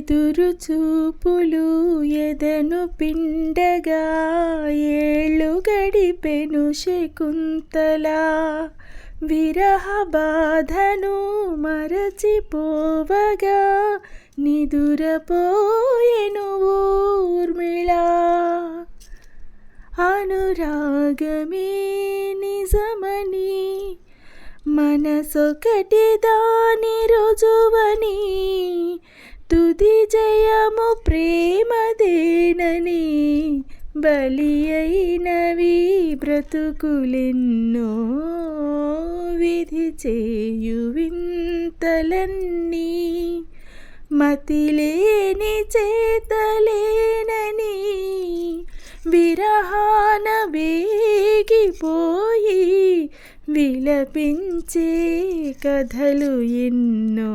ఎదురు చూపులు ఎదను పిండగా ఏళ్ళు గడిపెను శకుంతలా. విరహ బాధను మరచిపోవగా నిదురపోయెను ఊర్మిళ. అనురాగమే నిజమని మనసొకటి దాని రుజువని తుది జయము ప్రేమదేనని బలి అయినవి బ్రతుకులెన్నో విధి చేయు వింతలన్నీ మతిలేని చేతలేనని విరహాన వేగిపోయి విలపించే కథలు ఎన్నో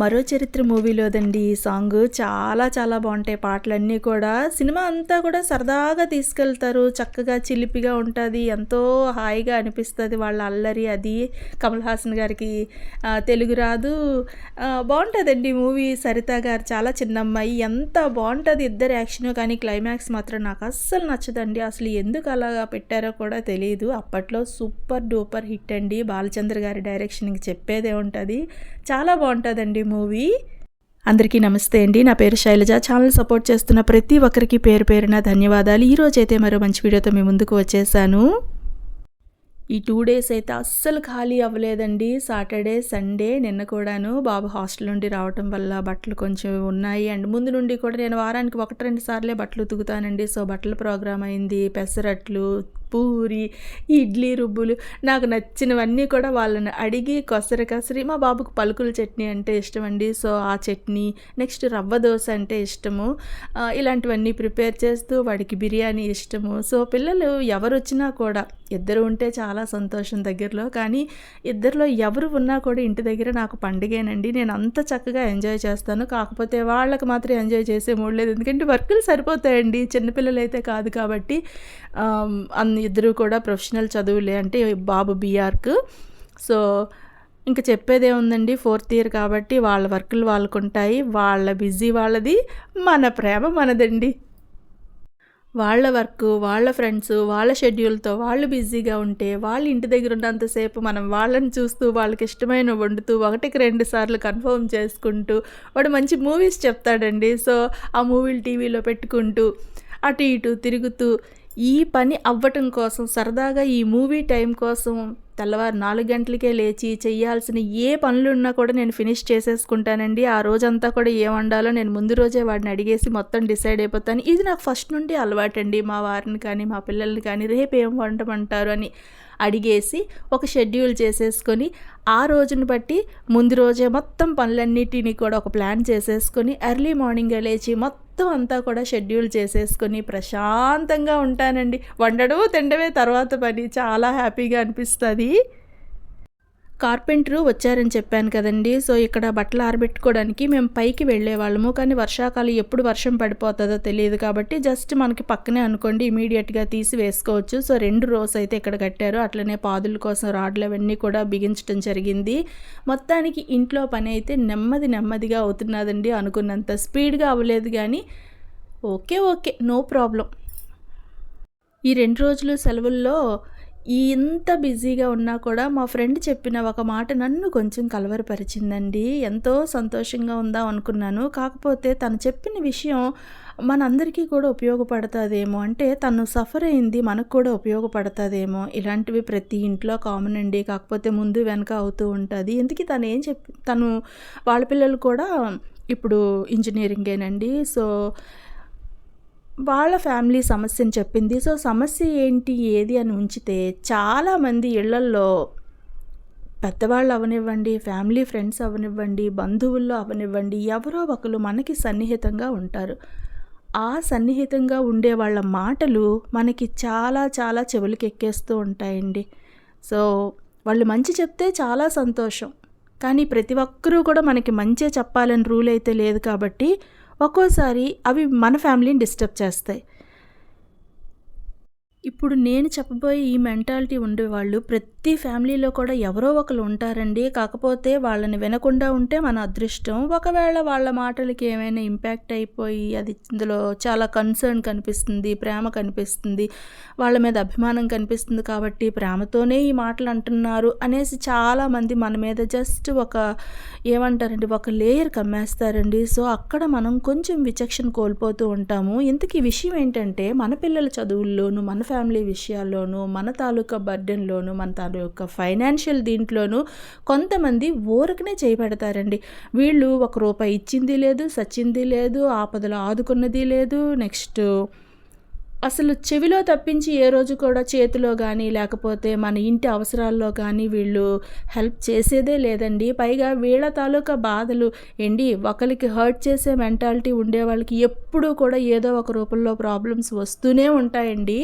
మరో చరిత్ర మూవీలోదండి ఈ సాంగ్. చాలా చాలా బాగుంటాయి పాటలన్నీ కూడా. సినిమా అంతా కూడా సరదాగా తీసుకెళ్తారు. చక్కగా చిలిపిగా ఉంటుంది. ఎంతో హాయిగా అనిపిస్తుంది వాళ్ళ అల్లరి అది. కమల్ హాసన్ గారికి తెలుగు రాదు. బాగుంటుందండి మూవీ. సరిత గారు చాలా చిన్న అమ్మాయి. ఎంత బాగుంటుంది ఇద్దరు యాక్షన్. కానీ క్లైమాక్స్ మాత్రం నాకు అస్సలు నచ్చదండి. అసలు ఎందుకు అలాగా పెట్టారో కూడా తెలియదు అప్పట్లో సూపర్ డూపర్ హిట్ అండి. బాలచంద్ర గారి డైరెక్షన్కి చెప్పేదే ఉంటుంది. చాలా బాగుంటుందండి మూవీ. అందరికీ నమస్తే అండి. నా పేరు శైలజ. ఛానల్ సపోర్ట్ చేస్తున్న ప్రతి ఒక్కరికి పేరు పేరున ధన్యవాదాలు. ఈరోజైతే అయితే మరో మంచి వీడియోతో మీ ముందుకు వచ్చేసాను. ఈ టూ డేస్ అయితే అస్సలు ఖాళీ అవ్వలేదండి. సాటర్డే సండే నిన్న కూడాను బాబు హాస్టల్ నుండి రావటం వల్ల బట్టలు కొంచెం ఉన్నాయి. అండ్ ముందు నుండి కూడా నేను వారానికి ఒకటి రెండు సార్లే బట్టలు ఉతుకుతానండి. సో బట్టల ప్రోగ్రామ్ అయింది పెసరట్లు పూరి ఇడ్లీ రుబ్బులు నాకు నచ్చినవన్నీ కూడా వాళ్ళని అడిగి కొసరి కసరి మా బాబుకు పలుకుల చట్నీ అంటే ఇష్టం అండి. సో ఆ చట్నీ నెక్స్ట్ రవ్వ దోశ అంటే ఇష్టము. ఇలాంటివన్నీ ప్రిపేర్ చేస్తూ వాడికి బిర్యానీ ఇష్టము. సో పిల్లలు ఎవరు వచ్చినా కూడా ఇద్దరు ఉంటే చాలా సంతోషం దగ్గరలో. కానీ ఇద్దరిలో ఎవరు ఉన్నా కూడా ఇంటి దగ్గర నాకు పండుగేనండి. నేను అంత చక్కగా ఎంజాయ్ చేస్తాను. కాకపోతే వాళ్ళకి మాత్రం ఎంజాయ్ చేసే మూడు లేదు. ఎందుకంటే వర్కులు సరిపోతాయండి. చిన్నపిల్లలు అయితే కాదు కాబట్టి అన్ని ఇద్దరు కూడా ప్రొఫెషనల్ చదువులే అంటే బాబు బీఆర్క్ సో ఇంకా చెప్పేదే ఉందండి ఫోర్త్ ఇయర్ కాబట్టి వాళ్ళ వర్కులు వాళ్ళకు ఉంటాయి వాళ్ళ బిజీ వాళ్ళది మన ప్రేమ మనదండి. వాళ్ళ వర్క్ వాళ్ళ ఫ్రెండ్స్ వాళ్ళ షెడ్యూల్తో వాళ్ళు బిజీగా ఉంటే వాళ్ళ ఇంటి దగ్గర ఉన్నంతసేపు మనం వాళ్ళని చూస్తూ వాళ్ళకి ఇష్టమైన వండుతూ ఒకటికి రెండు సార్లు కన్ఫర్మ్ చేసుకుంటూ వాడు మంచి మూవీస్ చెప్తాడండి. సో ఆ మూవీలు టీవీలో పెట్టుకుంటూ అటు ఇటు తిరుగుతూ ఈ పని అవ్వటం కోసం సరదాగా ఈ మూవీ టైం కోసం తెల్లవారు నాలుగు గంటలకే లేచి చేయాల్సిన ఏ పనులున్నా కూడా నేను ఫినిష్ చేసేసుకుంటానండి. ఆ రోజంతా కూడా ఏం వండాలో నేను ముందు రోజే వాడిని అడిగేసి మొత్తం డిసైడ్ అయిపోతాను. ఇది నాకు ఫస్ట్ నుండి అలవాటండి. మా వారిని కానీ మా పిల్లల్ని కానీ రేపు ఏం వండమంటారు? అని అడిగేసి ఒక షెడ్యూల్ చేసేసుకొని ఆ రోజును బట్టి ముందు రోజే మొత్తం పనులన్నిటినీ కూడా ఒక ప్లాన్ చేసేసుకొని ఎర్లీ మార్నింగ్ లేచి మొత్తం అంతా కూడా షెడ్యూల్ చేసేసుకొని ప్రశాంతంగా ఉంటానండి. వండడము తినడమే తర్వాత పని. చాలా హ్యాపీగా అనిపిస్తుంది. కార్పెంటరు వచ్చారని చెప్పాను కదండి. సో ఇక్కడ బట్టలు ఆరబెట్టుకోవడానికి మేము పైకి వెళ్ళే వాళ్ళము కానీ వర్షాకాలం ఎప్పుడు వర్షం పడిపోతుందో తెలియదు కాబట్టి జస్ట్ మనకి పక్కనే అనుకోండి ఇమీడియట్గా తీసి వేసుకోవచ్చు. సో రెండు రోస్ అయితే ఇక్కడ కట్టారు. అట్లనే పాదుల కోసం రాడ్లు అవన్నీ కూడా బిగించడం జరిగింది. మొత్తానికి ఇంట్లో పని అయితే నెమ్మది నెమ్మదిగా అవుతున్నదండి అనుకున్నంత స్పీడ్గా అవ్వలేదు కానీ ఓకే ఓకే నో ప్రాబ్లం. ఈ రెండు రోజులు సెలవుల్లో ఇంత బిజీగా ఉన్నా కూడా మా ఫ్రెండ్ చెప్పిన ఒక మాట నన్ను కొంచెం కలవరపరిచిందండి. ఎంతో సంతోషంగా ఉందా అనుకున్నాను. కాకపోతే తను చెప్పిన విషయం మనందరికీ కూడా ఉపయోగపడుతుందేమో. అంటే తను సఫర్ అయింది మనకు కూడా ఉపయోగపడుతుందేమో. ఇలాంటివి ప్రతి ఇంట్లో కామన్ అండి. కాకపోతే ముందు వెనక అవుతూ ఉంటుంది. ఎందుకు తను ఏం చెప్పి తను వాళ్ళ పిల్లలు కూడా ఇప్పుడు ఇంజనీరింగేనండి. సో వాళ్ళ ఫ్యామిలీ సమస్యని చెప్పింది. సో సమస్య ఏంటి ఏది అని ఉంచితే చాలామంది ఇళ్ళల్లో పెద్దవాళ్ళు అవనివ్వండి ఫ్యామిలీ ఫ్రెండ్స్ అవనివ్వండి బంధువుల్లో అవనివ్వండి ఎవరో ఒకరు మనకి సన్నిహితంగా ఉంటారు. ఆ సన్నిహితంగా ఉండే వాళ్ళ మాటలు మనకి చాలా చాలా చెవులకి ఎక్కేస్తూ ఉంటాయండి. సో వాళ్ళు మంచి చెప్తే చాలా సంతోషం. కానీ ప్రతి ఒక్కరూ కూడా మనకి మంచే చెప్పాలని రూల్ అయితే లేదు కాబట్టి ఒక్కోసారి అవి మన ఫ్యామిలీని డిస్టర్బ్ చేస్తాయి. ఇప్పుడు నేను చెప్పబోయే ఈ మెంటాలిటీ ఉండేవాళ్ళు ప్రతి ఫ్యామిలీలో కూడా ఎవరో ఒకరు ఉంటారండి. కాకపోతే వాళ్ళని వినకుండా ఉంటే మన అదృష్టం. ఒకవేళ వాళ్ళ మాటలకి ఏమైనా ఇంపాక్ట్ అయిపోయి అది ఇందులో చాలా కన్సర్న్ కనిపిస్తుంది ప్రేమ కనిపిస్తుంది వాళ్ళ మీద అభిమానం కనిపిస్తుంది కాబట్టి ప్రేమతోనే ఈ మాటలు అంటున్నారు అనేసి చాలామంది మన మీద జస్ట్ ఒక ఏమంటారండి ఒక లేయర్ కమ్మేస్తారండి. సో అక్కడ మనం కొంచెం విచక్షణ కోల్పోతూ ఉంటాము. ఇంతకీ విషయం ఏంటంటే మన పిల్లల చదువుల్లోనూ మన ఫ్యామిలీ విషయాల్లోనూ మన తాలూకా బర్డెన్లోనూ మన తాలూకా ఫైనాన్షియల్ దీంట్లోనూ కొంతమంది ఊరకనే చేపెడతారండి. వీళ్ళు ఒక రూపాయి ఇచ్చింది లేదు సచ్చింది లేదు ఆపదలో ఆదుకున్నది లేదు నెక్స్ట్ అసలు చెవిలో తప్పించి ఏ రోజు కూడా చేతిలో కానీ లేకపోతే మన ఇంటి అవసరాల్లో కానీ వీళ్ళు హెల్ప్ చేసేదే లేదండి. పైగా వీళ్ళ తాలూకా బాధలు ఏంటి ఒకరికి హర్ట్ చేసే మెంటాలిటీ ఉండే వాళ్ళకి ఎప్పుడూ కూడా ఏదో ఒక రూపంలో ప్రాబ్లమ్స్ వస్తూనే ఉంటాయండి.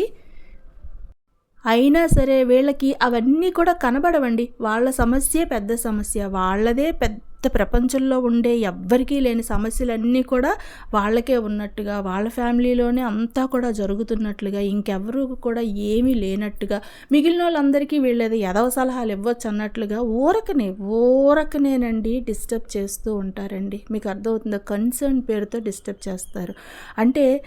అయినా సరే వీళ్ళకి అవన్నీ కూడా కనబడవండి. వాళ్ళ సమస్యే పెద్ద సమస్య. వాళ్ళదే పెద్ద ప్రపంచంలో ఉండే ఎవ్వరికీ లేని సమస్యలన్నీ కూడా వాళ్ళకే ఉన్నట్టుగా వాళ్ళ ఫ్యామిలీలోనే అంతా కూడా జరుగుతున్నట్లుగా ఇంకెవరు కూడా ఏమీ లేనట్టుగా మిగిలిన వాళ్ళందరికీ వీళ్ళది ఎదవ సలహాలు ఇవ్వచ్చు అన్నట్లుగా ఊరకనే ఊరకనేనండి డిస్టర్బ్ చేస్తూ ఉంటారండి. మీకు అర్థమవుతుందా? కన్సర్న్ పేరుతో డిస్టర్బ్ చేస్తారు. అంటే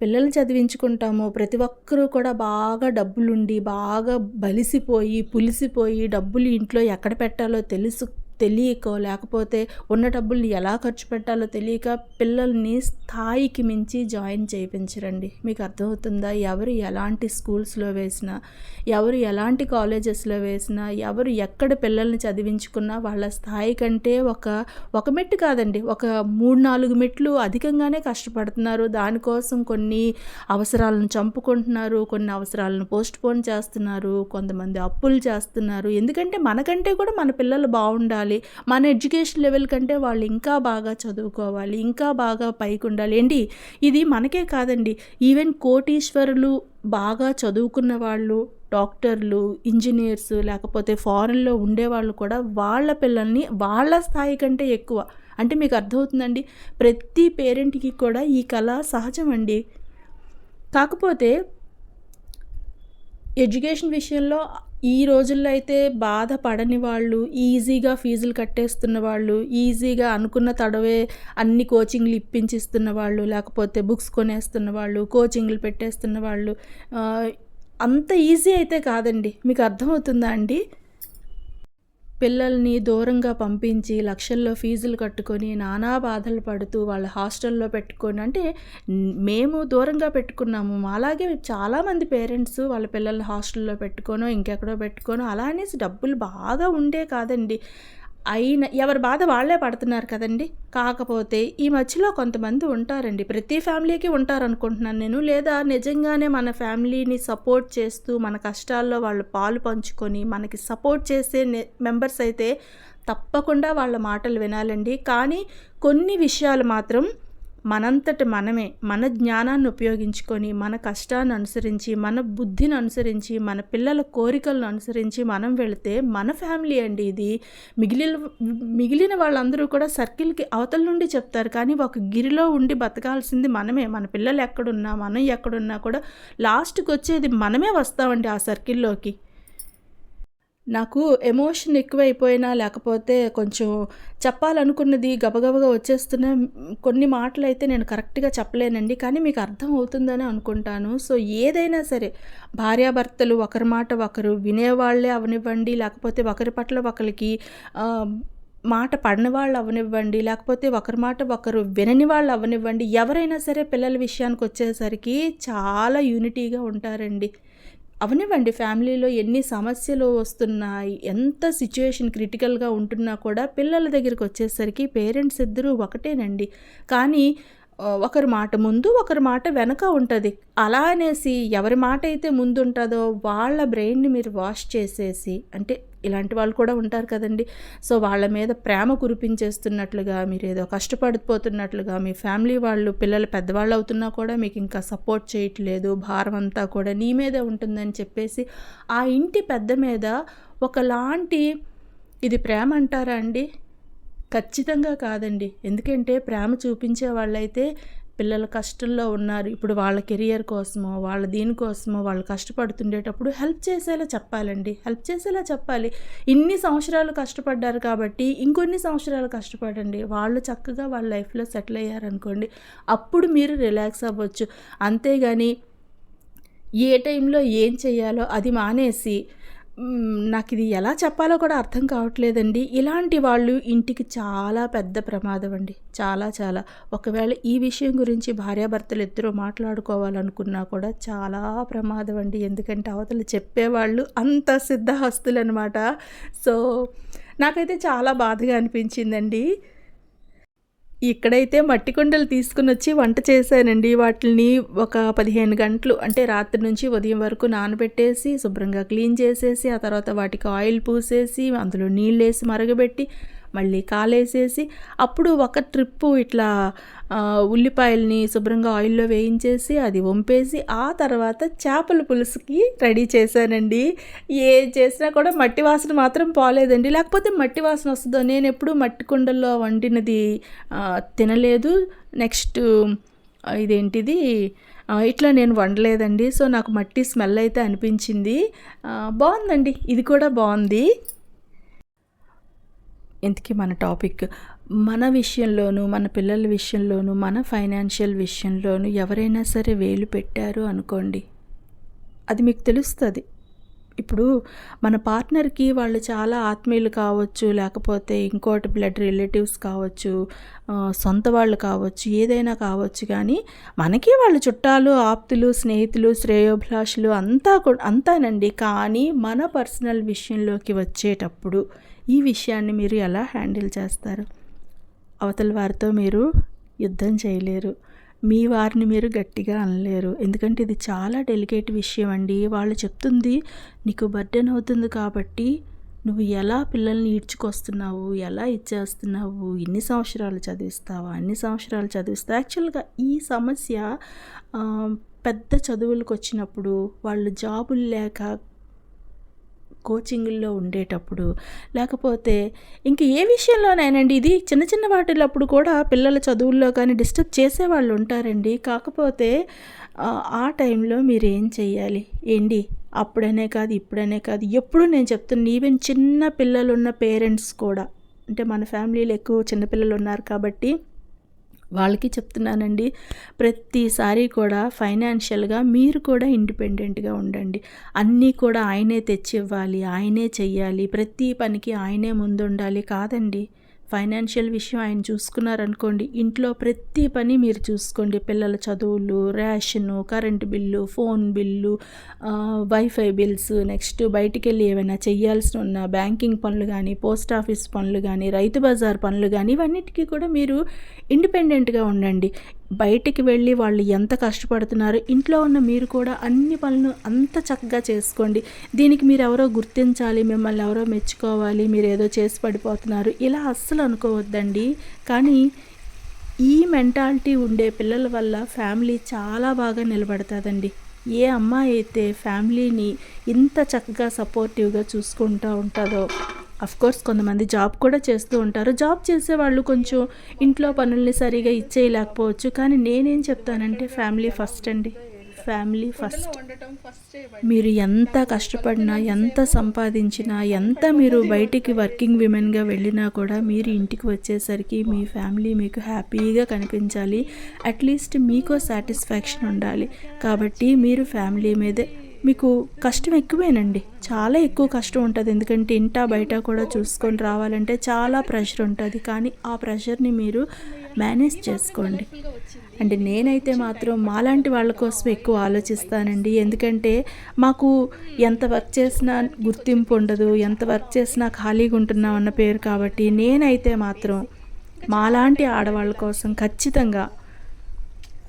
పిల్లలు చదివించుకుంటాము. ప్రతి ఒక్కరూ కూడా బాగా డబ్బులుండి బాగా బలిసిపోయి పులిసిపోయి డబ్బులు ఇంట్లో ఎక్కడ పెట్టాలో తెలుసు తెలియకో లేకపోతే ఉన్న డబ్బుల్ని ఎలా ఖర్చు పెట్టాలో తెలియక పిల్లల్ని స్థాయికి మించి జాయిన్ చేయించరండి. మీకు అర్థమవుతుందా? ఎవరు ఎలాంటి స్కూల్స్లో వేసినా ఎవరు ఎలాంటి కాలేజెస్లో వేసినా ఎవరు ఎక్కడ పిల్లల్ని చదివించుకున్నా వాళ్ళ స్థాయి కంటే ఒక ఒక మెట్టు కాదండి. ఒక మూడు నాలుగు మెట్లు అధికంగానే కష్టపడుతున్నారు. దానికోసం కొన్ని అవసరాలను చంపుకుంటున్నారు కొన్ని అవసరాలను పోస్ట్ పోన్ చేస్తున్నారు కొంతమంది అప్పులు చేస్తున్నారు. ఎందుకంటే మనకంటే కూడా మన పిల్లలు బాగుండాలి. మన ఎడ్యుకేషన్ లెవెల్ కంటే వాళ్ళు ఇంకా బాగా చదువుకోవాలి ఇంకా బాగా పైకి ఉండాలి. ఏంటి? ఇది మనకే కాదండి. ఈవెన్ కోటీశ్వరులు బాగా చదువుకున్న వాళ్ళు డాక్టర్లు ఇంజనీర్స్ లేకపోతే ఫారెన్లో ఉండేవాళ్ళు కూడా వాళ్ళ పిల్లల్ని వాళ్ళ స్థాయి కంటే ఎక్కువ. అంటే మీకు అర్థమవుతుందండి? ప్రతి పేరెంట్కి కూడా ఈ కళ సహజం అండి కాకపోతే ఎడ్యుకేషన్ విషయంలో ఈ రోజుల్లో అయితే బాధపడని వాళ్ళు ఈజీగా ఫీజులు కట్టేస్తున్న వాళ్ళు ఈజీగా అనుకున్న తడవే అన్ని కోచింగ్లు ఇప్పించిస్తున్న వాళ్ళు లేకపోతే బుక్స్ కొనేస్తున్న వాళ్ళు కోచింగ్లు పెట్టేస్తున్న వాళ్ళు అంత ఈజీ అయితే కాదండి. మీకు అర్థమవుతుందా అండి? పిల్లల్ని దూరంగా పంపించి లక్షల్లో ఫీజులు కట్టుకొని నానా బాధలు పడుతూ వాళ్ళ హాస్టల్లో పెట్టుకొని అంటే మేము దూరంగా పెట్టుకున్నాము. అలాగే చాలామంది పేరెంట్స్ వాళ్ళ పిల్లల్ని హాస్టల్లో పెట్టుకోనో ఇంకెక్కడో పెట్టుకోనో అలా అనేసి డబ్బులు బాగా ఉండే కాదండి. అయిన ఎవరి బాధ వాళ్ళే పడుతున్నారు కదండి. కాకపోతే ఈ మధ్యలో కొంతమంది ఉంటారండి. ప్రతి ఫ్యామిలీకి ఉంటారు అనుకుంటున్నాను నేను. లేదా నిజంగానే మన ఫ్యామిలీని సపోర్ట్ చేస్తూ మన కష్టాల్లో వాళ్ళు పాలు పంచుకొని మనకి సపోర్ట్ చేసే మెంబర్స్ అయితే తప్పకుండా వాళ్ళ మాటలు వినాలండి. కానీ కొన్ని విషయాలు మాత్రం మనంతట మనమే మన జ్ఞానాన్ని ఉపయోగించుకొని మన కష్టాన్ని అనుసరించి మన బుద్ధిని అనుసరించి మన పిల్లల కోరికలను అనుసరించి మనం వెళితే మన ఫ్యామిలీ అండి ఇది. మిగిలిన మిగిలిన వాళ్ళందరూ కూడా సర్కిల్కి అవతల నుండి చెప్తారు. కానీ ఒక గిరిలో ఉండి బతకాల్సింది మనమే. మన పిల్లలు ఎక్కడున్నా మనం ఎక్కడున్నా కూడా లాస్ట్కి వచ్చేది మనమే వస్తామండి ఆ సర్కిల్లోకి. నాకు ఎమోషన్ ఎక్కువైపోయినా లేకపోతే కొంచెం చెప్పాలనుకున్నది గబగబగా వచ్చేస్తున్న కొన్ని మాటలు అయితే నేను కరెక్ట్గా చెప్పలేనండి. కానీ మీకు అర్థం అవుతుందని అనుకుంటాను. సో ఏదైనా సరే భార్యాభర్తలు ఒకరి మాట ఒకరు వినేవాళ్ళే అవనివ్వండి. లేకపోతే ఒకరి పట్ల ఒకరికి మాట పడిన వాళ్ళు అవనివ్వండి. లేకపోతే ఒకరి మాట ఒకరు వినని వాళ్ళు అవనివ్వండి. ఎవరైనా సరే పిల్లల విషయానికి వచ్చేసరికి చాలా యూనిటీగా ఉంటారండి. అవనివ్వండి ఫ్యామిలీలో ఎన్ని సమస్యలు వస్తున్నాయి ఎంత సిచ్యువేషన్ క్రిటికల్గా ఉంటున్నా కూడా పిల్లల దగ్గరికి వచ్చేసరికి పేరెంట్స్ ఇద్దరూ ఒకటేనండి. కానీ ఒకరి మాట ముందు ఒకరి మాట వెనక ఉంటుంది. అలా అనేసి ఎవరి మాట అయితే ముందు ఉంటుందో వాళ్ళ బ్రెయిన్ని మీరు వాష్ చేసేసి అంటే ఇలాంటి వాళ్ళు కూడా ఉంటారు కదండి. సో వాళ్ళ మీద ప్రేమ కురిపించేస్తున్నట్లుగా మీరు ఏదో కష్టపడిపోతున్నట్లుగా మీ ఫ్యామిలీ వాళ్ళు పిల్లలు పెద్దవాళ్ళు అవుతున్నా కూడా మీకు ఇంకా సపోర్ట్ చేయట్లేదు భారం అంతా కూడా నీ మీదే ఉంటుందని చెప్పేసి ఆ ఇంటి పెద్ద మీద ఒకలాంటి ఇది ప్రేమ అంటారా అండి? ఖచ్చితంగా కాదండి. ఎందుకంటే ప్రేమ చూపించే వాళ్ళైతే పిల్లల కష్టంలో ఉన్నారు. ఇప్పుడు వాళ్ళ కెరియర్ కోసమో వాళ్ళ దీనికోసమో వాళ్ళు కష్టపడుతుండేటప్పుడు హెల్ప్ చేసేలా చెప్పాలండి. హెల్ప్ చేసేలా చెప్పాలి. ఇన్ని సంవత్సరాలు కష్టపడ్డారు కాబట్టి ఇంకొన్ని సంవత్సరాలు కష్టపడండి. వాళ్ళు చక్కగా వాళ్ళ లైఫ్లో సెటిల్ అయ్యారనుకోండి అప్పుడు మీరు రిలాక్స్ అవ్వచ్చు. అంతేగాని ఏ టైంలో ఏం చేయాలో అది మానేసి నాకు ఇది ఎలా చెప్పాలో కూడా అర్థం కావట్లేదండి. ఇలాంటి వాళ్ళు ఇంటికి చాలా పెద్ద ప్రమాదం అండి. చాలా చాలా. ఒకవేళ ఈ విషయం గురించి భార్యాభర్తలు ఇద్దరు మాట్లాడుకోవాలనుకున్నా కూడా చాలా ప్రమాదం అండి. ఎందుకంటే అవతలు చెప్పేవాళ్ళు అంత సిద్ధహస్తులు అనమాట సో నాకైతే చాలా బాధగా అనిపించిందండి. ఇక్కడైతే మట్టి కుండలు తీసుకుని వచ్చి వంట చేశానండి. వాటిని ఒక పదిహేను గంటలు అంటే రాత్రి నుంచి ఉదయం వరకు నానబెట్టేసి శుభ్రంగా క్లీన్ చేసేసి ఆ తర్వాత వాటికి ఆయిల్ పూసేసి అందులో నీళ్ళు వేసి మరగబెట్టి మళ్ళీ కాలేసేసి అప్పుడు ఒక ట్రిప్పు ఇట్లా ఉల్లిపాయల్ని శుభ్రంగా ఆయిల్లో వేయించేసి అది వంపేసి ఆ తర్వాత చేపల పులుసుకి రెడీ చేశానండి. ఏ చేసినా కూడా మట్టి వాసన మాత్రం పోలేదండి. లేకపోతే మట్టి వాసన వస్తుందో నేను ఎప్పుడు మట్టి కుండల్లో వండినది తినలేదు. నెక్స్ట్ ఇదేంటిది ఇట్లా నేను వండలేదండి. సో నాకు మట్టి స్మెల్ అయితే అనిపించింది. బాగుందండి. ఇది కూడా బాగుంది. ఇంతకీ మన టాపిక్? మన విషయంలోనూ మన పిల్లల విషయంలోనూ మన ఫైనాన్షియల్ విషయంలోనూ ఎవరైనా సరే వేలు పెట్టారు అనుకోండి. అది మీకు తెలుస్తుంది. ఇప్పుడు మన పార్ట్నర్కి వాళ్ళు చాలా ఆత్మీయులు కావచ్చు లేకపోతే ఇంకోటి బ్లడ్ రిలేటివ్స్ కావచ్చు సొంత వాళ్ళు కావచ్చు ఏదైనా కావచ్చు కానీ మనకి వాళ్ళు చుట్టాలు ఆప్తులు స్నేహితులు శ్రేయోభిలాషులు అంతా కూడా అంతానండి. కానీ మన పర్సనల్ విషయంలోకి వచ్చేటప్పుడు ఈ విషయాన్ని మీరు ఎలా హ్యాండిల్ చేస్తారు? అవతల వారితో మీరు యుద్ధం చేయలేరు. మీ వారిని మీరు గట్టిగా అనలేరు. ఎందుకంటే ఇది చాలా డెలికేట్ విషయం అండి. వాళ్ళు చెప్తుంది నీకు బర్డెన్ అవుతుంది కాబట్టి నువ్వు ఎలా పిల్లల్ని ఈడ్చుకొస్తున్నావు? ఎలా ఇచ్చేస్తున్నావు? ఇన్ని సంవత్సరాలు చదివిస్తావా? అన్ని సంవత్సరాలు చదివిస్తావు? యాక్చువల్గా ఈ సమస్య పెద్ద చదువులకు వచ్చినప్పుడు వాళ్ళు జాబులు లేక కోచింగుల్లో ఉండేటప్పుడు. లేకపోతే ఇంక ఏ విషయంలోనైనండి ఇది చిన్న చిన్న వాటిలప్పుడు కూడా పిల్లల చదువుల్లో కానీ డిస్టర్బ్ చేసేవాళ్ళు ఉంటారండి. కాకపోతే ఆ, ఆ టైంలో మీరు ఏం చెయ్యాలి? ఏంటి? అప్పుడనే కాదు ఇప్పుడనే కాదు. ఎప్పుడు నేను చెప్తున్నా ఈవెన్ చిన్న పిల్లలు ఉన్న పేరెంట్స్ కూడా అంటే మన ఫ్యామిలీలో ఎక్కువ చిన్నపిల్లలు ఉన్నారు కాబట్టి వాళ్ళకి చెప్తున్నానండి ప్రతిసారి కూడా ఫైనాన్షియల్గా మీరు కూడా ఇండిపెండెంట్గా ఉండండి. అన్నీ కూడా ఆయనే తెచ్చి ఇవ్వాలి ఆయనే చెయ్యాలి ప్రతి పనికి ఆయనే ముందుండాలి కాదండి. ఫైనాన్షియల్ విషయం ఆయన చూసుకున్నారనుకోండి ఇంట్లో ప్రతి పని మీరు చూసుకోండి. పిల్లల చదువులు ration current bill phone bill wifi bills next బయటికి వెళ్ళి ఏమైనా చెయ్యాల్సి ఉన్న బ్యాంకింగ్ పనులు కానీ పోస్ట్ ఆఫీస్ పనులు కానీ రైతు బజార్ పనులు కానీ ఇవన్నిటికీ కూడా మీరు ఇండిపెండెంట్గా ఉండండి. బయటికి వెళ్ళి వాళ్ళు ఎంత కష్టపడుతున్నారు ఇంట్లో ఉన్న మీరు కూడా అన్ని పనులను అంత చక్కగా చేసుకోండి. దీనికి మీరు ఎవరో గుర్తించాలి మిమ్మల్ని ఎవరో మెచ్చుకోవాలి మీరు ఏదో చేసి పడిపోతున్నారు. ఇలా అస్సలు అనుకోవద్దండి. కానీ ఈ మెంటాలిటీ ఉండే పిల్లల వల్ల ఫ్యామిలీ చాలా బాగా నిలబడతాదండి. ఏ అమ్మాయి అయితే ఫ్యామిలీని ఇంత చక్కగా సపోర్టివ్గా చూసుకుంటూ ఉంటుందో. కోర్స్ కొంతమంది జాబ్ కూడా చేస్తూ ఉంటారు. జాబ్ చేసే వాళ్ళు కొంచెం ఇంట్లో పనుల్ని సరిగా ఇచ్చేయలేకపోవచ్చు. కానీ నేనేం చెప్తానంటే ఫ్యామిలీ ఫస్ట్ అండి. ఫ్యామిలీ ఫస్ట్ మీరు ఎంత కష్టపడినా ఎంత సంపాదించినా ఎంత మీరు బయటికి వర్కింగ్ విమెన్గా వెళ్ళినా కూడా మీరు ఇంటికి వచ్చేసరికి మీ ఫ్యామిలీ మీకు హ్యాపీగా కనిపించాలి. అట్లీస్ట్ మీకో సాటిస్ఫాక్షన్ ఉండాలి. కాబట్టి మీరు ఫ్యామిలీ మీదే మీకు కష్టం ఎక్కువేనండి. చాలా ఎక్కువ కష్టం ఉంటుంది. ఎందుకంటే ఇంటా బయట కూడా చూసుకొని రావాలంటే చాలా ప్రెషర్ ఉంటుంది. కానీ ఆ ప్రెషర్ని మీరు మేనేజ్ చేసుకోండి. అంటే నేనైతే మాత్రం మాలాంటి వాళ్ళ కోసం ఎక్కువ ఆలోచిస్తానండి. ఎందుకంటే మాకు ఎంత వర్క్ చేసినా గుర్తింపు ఉండదు. ఎంత వర్క్ చేసినా ఖాళీగా ఉంటున్నాం అన్న పేరు కాబట్టి నేనైతే మాత్రం మాలాంటి ఆడవాళ్ళ కోసం ఖచ్చితంగా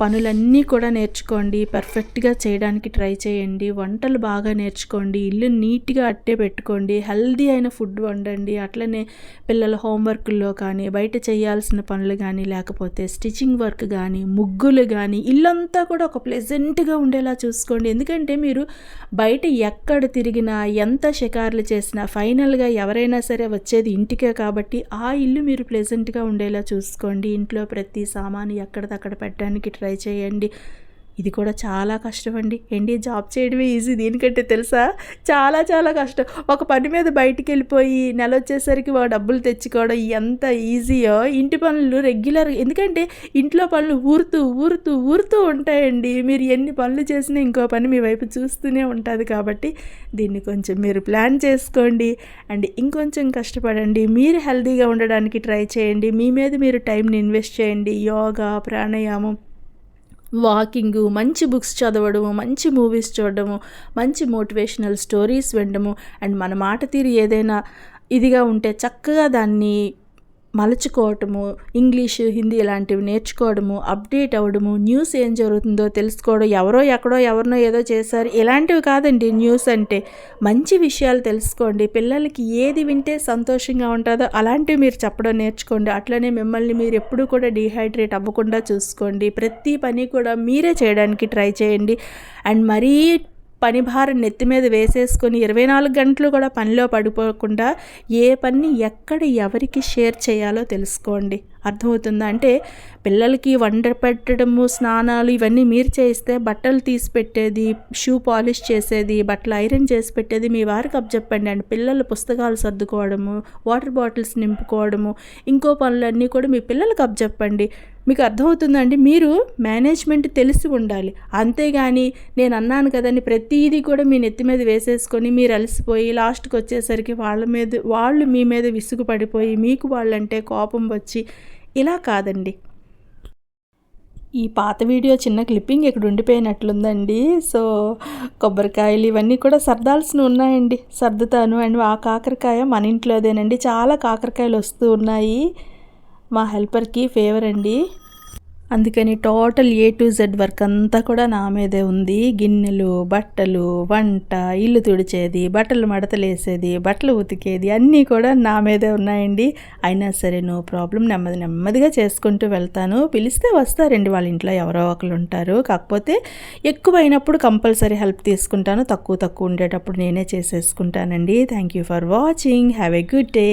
పనులన్నీ కూడా నేర్చుకోండి పర్ఫెక్ట్గా చేయడానికి ట్రై చేయండి వంటలు బాగా నేర్చుకోండి ఇల్లు నీట్గా అట్టే పెట్టుకోండి హెల్దీ అయిన ఫుడ్ వండండి అట్లనే పిల్లల హోంవర్క్లో కానీ బయట చేయాల్సిన పనులు కానీ లేకపోతే స్టిచ్చింగ్ వర్క్ కానీ ముగ్గులు కానీ ఇల్లంతా కూడా ఒక ప్లెజెంట్గా ఉండేలా చూసుకోండి. ఎందుకంటే మీరు బయట ఎక్కడ తిరిగినా ఎంత షికార్లు చేసినా ఫైనల్గా ఎవరైనా సరే వచ్చేది ఇంటికే కాబట్టి ఆ ఇల్లు మీరు ప్లెజెంట్గా ఉండేలా చూసుకోండి. ఇంట్లో ప్రతి సామాను ఎక్కడిదక్కడ పెట్టడానికి ట్రై ట్రై చేయండి. ఇది కూడా చాలా కష్టం అండి ఏంటి జాబ్ చేయడమే ఈజీ దీనికంటే తెలుసా? చాలా చాలా కష్టం. ఒక పని మీద బయటికి వెళ్ళిపోయి నెల వచ్చేసరికి డబ్బులు తెచ్చుకోవడం ఎంత ఈజీయో? ఇంటి పనులు రెగ్యులర్ ఎందుకంటే ఇంట్లో పనులు ఊరుతూ ఊరుతూ ఊరుతూ ఉంటాయండి. మీరు ఎన్ని పనులు చేసినా ఇంకో పని మీ వైపు చూస్తూనే ఉంటుంది కాబట్టి దీన్ని కొంచెం మీరు ప్లాన్ చేసుకోండి. అండ్ ఇంకొంచెం కష్టపడండి. మీరు హెల్తీగా ఉండడానికి ట్రై చేయండి. మీ మీద మీరు టైంని ఇన్వెస్ట్ చేయండి. యోగా ప్రాణాయామం వాకింగ్ మంచి బుక్స్ చదవడము మంచి మూవీస్ చూడడము మంచి మోటివేషనల్ స్టోరీస్ వినడము అండ్ మన మాట తీరు ఏదైనా ఇదిగా ఉంటే చక్కగా దాన్ని మలుచుకోవటము ఇంగ్లీషు హిందీ ఇలాంటివి నేర్చుకోవడము అప్డేట్ అవ్వడము న్యూస్ ఏం జరుగుతుందో తెలుసుకోవడం ఎవరో ఎక్కడో ఎవరినో ఏదో చేశారు. ఇలాంటివి కాదండి న్యూస్ అంటే. మంచి విషయాలు తెలుసుకోండి. పిల్లలకి ఏది వింటే సంతోషంగా ఉంటుందో అలాంటివి మీరు చెప్పడం నేర్చుకోండి. అట్లనే మిమ్మల్ని మీరు ఎప్పుడూ కూడా డీహైడ్రేట్ అవ్వకుండా చూసుకోండి. ప్రతి పని కూడా మీరే చేయడానికి ట్రై చేయండి. అండ్ మరీ పని భారం నెత్తి మీద వేసేసుకొని ఇరవై నాలుగు గంటలు కూడా పనిలో పడిపోకుండా ఏ పని ఎక్కడ ఎవరికి షేర్ చేయాలో తెలుసుకోండి. అర్థమవుతుందా? అంటే పిల్లలకి వంట పెట్టడము స్నానాలు ఇవన్నీ మీరు చేయిస్తే బట్టలు తీసి పెట్టేది షూ పాలిష్ చేసేది బట్టలు ఐరన్ చేసి పెట్టేది మీ వారికి అప్పచెప్పండి అండి పిల్లలు పుస్తకాలు సర్దుకోవడము వాటర్ బాటిల్స్ నింపుకోవడము ఇంకో పనులన్నీ కూడా మీ పిల్లలకు అప్పచెప్పండి మీకు అర్థమవుతుందండి మీరు మేనేజ్మెంట్ తెలిసి ఉండాలి. అంతేగాని నేను అన్నాను కదండి ప్రతిదీ కూడా మీ నెత్తి మీద వేసేసుకొని మీరు అలసిపోయి లాస్ట్కి వచ్చేసరికి వాళ్ళ మీద వాళ్ళు మీ మీద విసుగు పడిపోయి మీకు వాళ్ళంటే కోపం వచ్చి ఇలా కాదండి. ఈ పాత వీడియో చిన్న క్లిప్పింగ్ ఇక్కడ ఉండిపోయినట్లుందండి. సో కొబ్బరికాయలు ఇవన్నీ కూడా సర్దాల్సినవి ఉన్నాయండి. సర్దుతాను. అండ్ ఆ కాకరకాయ మన ఇంట్లోదేనండి చాలా కాకరకాయలు వస్తూ ఉన్నాయి. మా హెల్పర్కి ఫేవర్ అండి. అందుకని total A to Z work అంతా కూడా నా మీదే ఉంది. గిన్నెలు బట్టలు వంట ఇల్లు తుడిచేది బట్టలు మడతలేసేది బట్టలు ఉతికేది అన్నీ కూడా నా మీదే ఉన్నాయండి. అయినా సరే నో ప్రాబ్లం నెమ్మది నెమ్మదిగా చేసుకుంటూ వెళ్తాను. పిలిస్తే వస్తారండి వాళ్ళ ఇంట్లో ఎవరో ఒకరు ఉంటారు. కాకపోతే ఎక్కువైనప్పుడు కంపల్సరీ హెల్ప్ తీసుకుంటాను. తక్కువ తక్కువ ఉండేటప్పుడు నేనే చేసేసుకుంటానండి. Thank you for watching have a good day